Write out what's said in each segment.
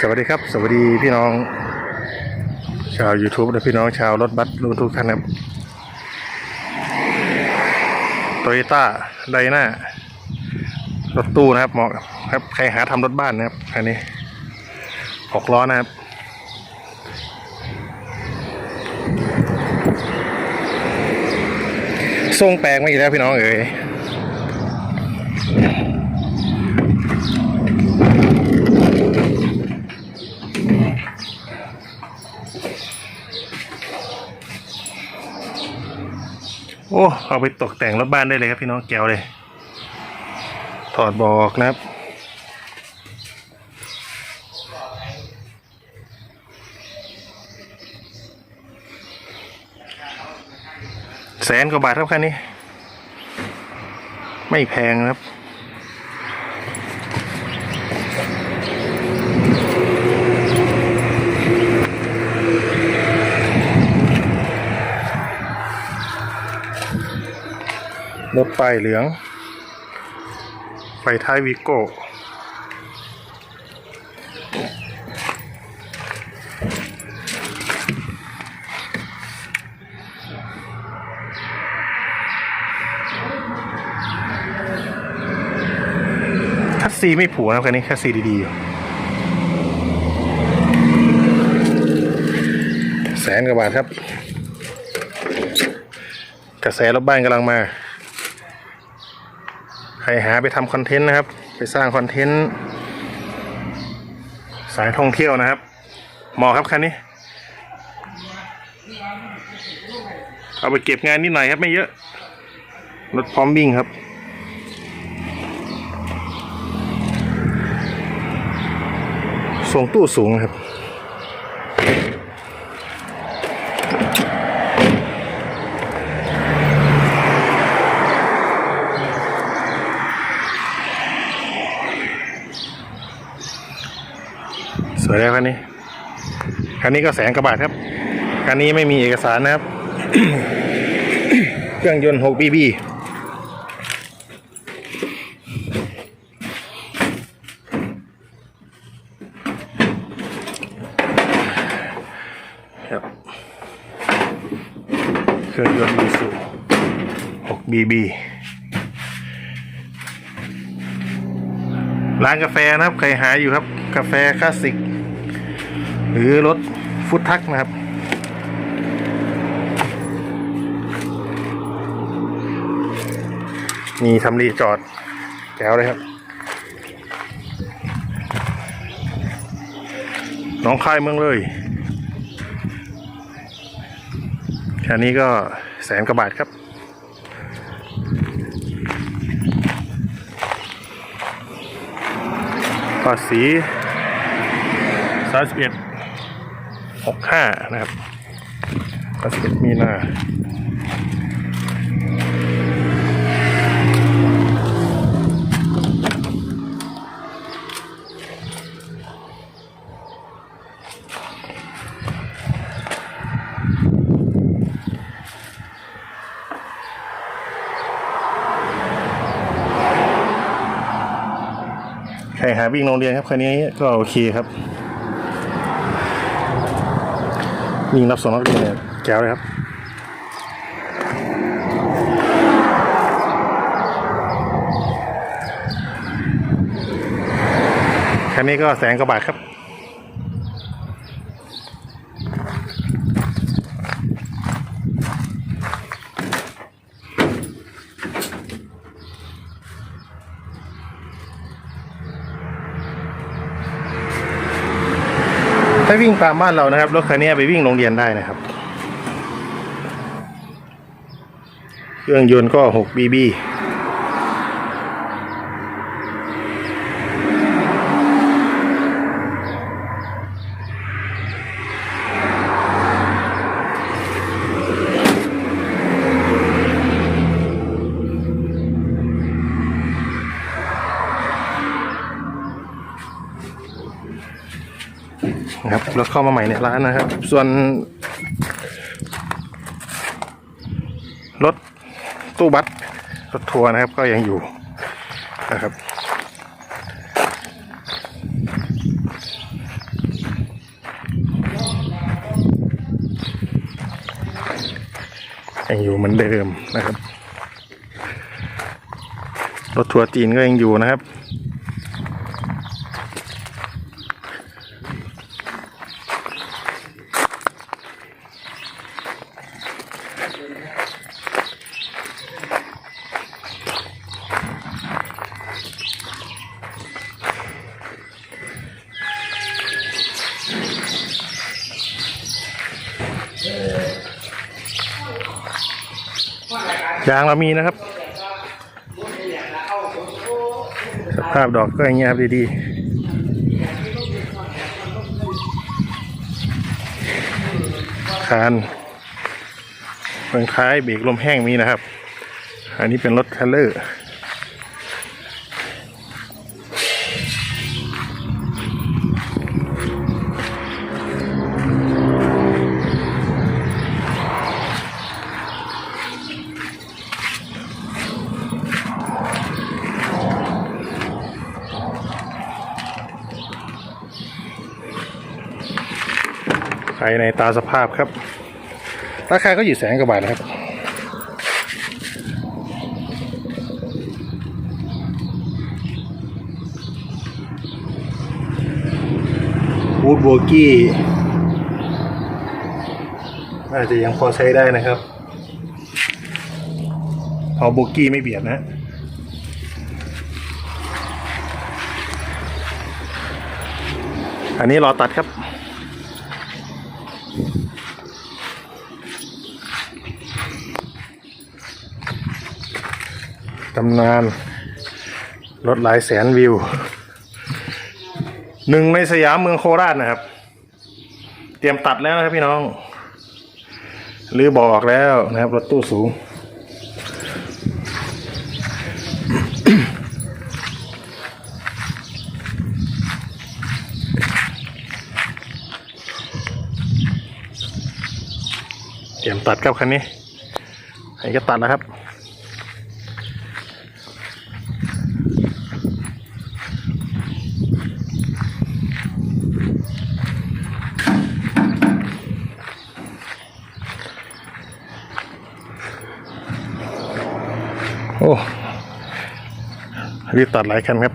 สวัสดีครับ สวัสดีพี่น้อง ชาว YouTube และพี่น้องชาวรถบัสรถทุกท่านครับโตโยต้าไดนารถตู้นะครับเหมาะครับใครหาทำรถบ้านนะครับคันนี้หกล้อนะครับทรงแปลงมาอีกแล้วพี่น้องเอ๋ย โอ้เอาไปตกแต่งรถบ้านได้เลยครับพี่น้องแก้วเลย ถอดบอกนะครับ แสนกว่าบาทครับคันนี้ ไม่แพงนะครับ รถป้ายเหลือง ไฟท้ายวิโก้ คัสซีไม่ผูนะครับคันนี้คัสซีดีๆ แสนกว่าบาทครับ กระแสรถบ้านกำลังมา รหาไปทำคอนเทนต์นะครับ ไปสร้างคอนเทนต์สายท่องเที่ยวนะครับเหมาะครับคันนี้ เอาไปเก็บงานนิดหน่อยครับไม่เยอะ รถพร้อมวิ่งครับส่งตู้สูงครับ วยแล้วคันนี้ คันนี้ก็แสนกว่าบาทครับ คันนี้ไม่มีเอกสารนะครับ เครื่องยนต์ 6 BB ครับเครื่องยนต์มีสู 6 BB ร้านกาแฟนะครับ ใครหาอยู่ครับ กาแฟคลาสสิก หรือรถฟุตทักนะครับ มีทำรีจอดแก้วเลยครับ น้องคายเมืองเลยแค่นี้ก็แสนกว่าบาทครับภาษีสาสิบเอ็ด หกห้านะครับสิบเอ็ดมีนาใครหาวิ่งโรงเรียนครับคันนี้ก็โอเคครับ วิ่งรับส่งนักเนี่ยแก้วเลยครับคันนี้ก็แสนกว่าบาทครับ ถ้าวิ่งตามบ้านเรานะครับรถคันนี้ไปวิ่งโรงเรียนได้นะครับ เครื่องยนต์ก็6 BB นะครับรถเข้ามาใหม่ในร้านนะครับ ส่วน รถตู้บัสรถทัวร์นะครับ ก็ยังอยู่นะครับยังอยู่เหมือนเดิมนะครับ รถทัวร์จีนก็ยังอยู่นะครับ ยางเรามีนะครับ สภาพดอกก็อย่างเงี้ยครับดีๆคาน เบื้องท้ายเบรกลมแห้งมีนะครับ อันนี้เป็นรถเทลเลอร์ภายในตาสภาพครับ ราคาก็อยู่แสนกว่าบาทนะครับวูดโบกี้น่าจะยังพอใช้ได้นะครับ พอโบกี้ไม่เบียดนะอันนี้รอตัดครับ ตำนานรถหลายแสนวิว หนึ่งในสยามเมืองโคราชนะครับ เตรียมตัดแล้วนะครับพี่น้อง หรือบอกแล้วนะครับรถตู้สูง เตรียมตัดครับคันนี้อันนี้ก็ตัดแล้วครับ โอ้รีบตัดหลายคันครับ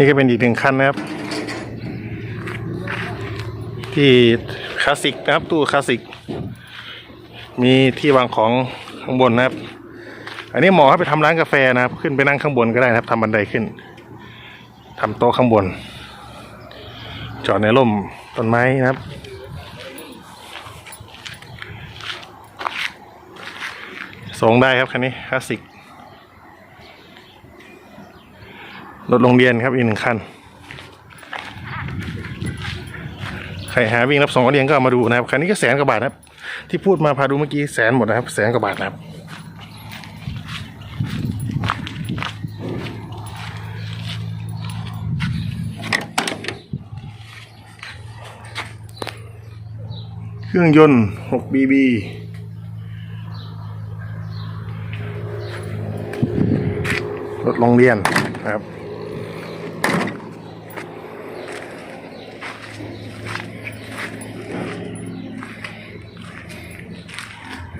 นี่ก็เป็นอีกหนึ่งคันนะครับ ที่คลาสสิกนะครับตู้คลาสสิก มีที่วางของข้างบนนะครับ อันนี้เหมอให้ไปทำร้านกาแฟนะครับ ขึ้นไปนั่งข้างบนก็ได้นะครับทำบันไดขึ้นทำโต๊ะข้างบน จอดในร่มต้นไม้นะครับส่งได้ครับคันนี้คลาสสิก รถโรงเรียนครับอีกหนึ่งคัน ใครหาวิ่งรับส่งนักเรียนก็ามาดูนะครับ คันนี้ก็แสนกว่าบาทนะครับ ที่พูดมาพาดูเมื่อกี้แสนหมดนะครับ แสนกว่าบาทนะครับ เครื่องยนต์ 6BB รถโรงเรียนนะครับ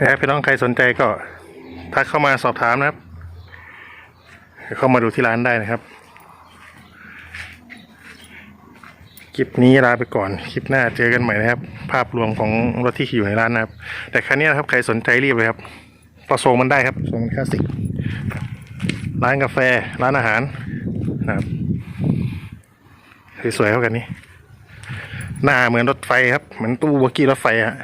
นะครับพี่น้องใครสนใจก็ทักเข้ามาสอบถามนะครับ เข้ามาดูที่ร้านได้นะครับ คลิปนี้ลาไปก่อน คลิปหน้าเจอกันใหม่นะครับ ภาพรวมของรถที่ขี่อยู่ในร้านนะครับ แต่คันนี้นะครับใครสนใจรีบเลยครับประทรงมันได้ครับทรงคลาสสิกร้านกาแฟร้านอาหารนะครับสวยๆเท่ากันนี้ หน้าเหมือนรถไฟครับ เหมือนตู้บกี้รถไฟฮะ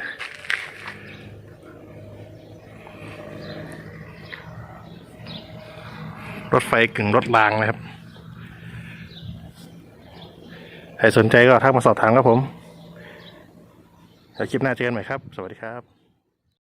รถไฟกึ่งรถรางนะครับ ใครสนใจก็ทักมาสอบถามครับผม แล้วคลิปหน้าเจอกันใหม่ครับ สวัสดีครับ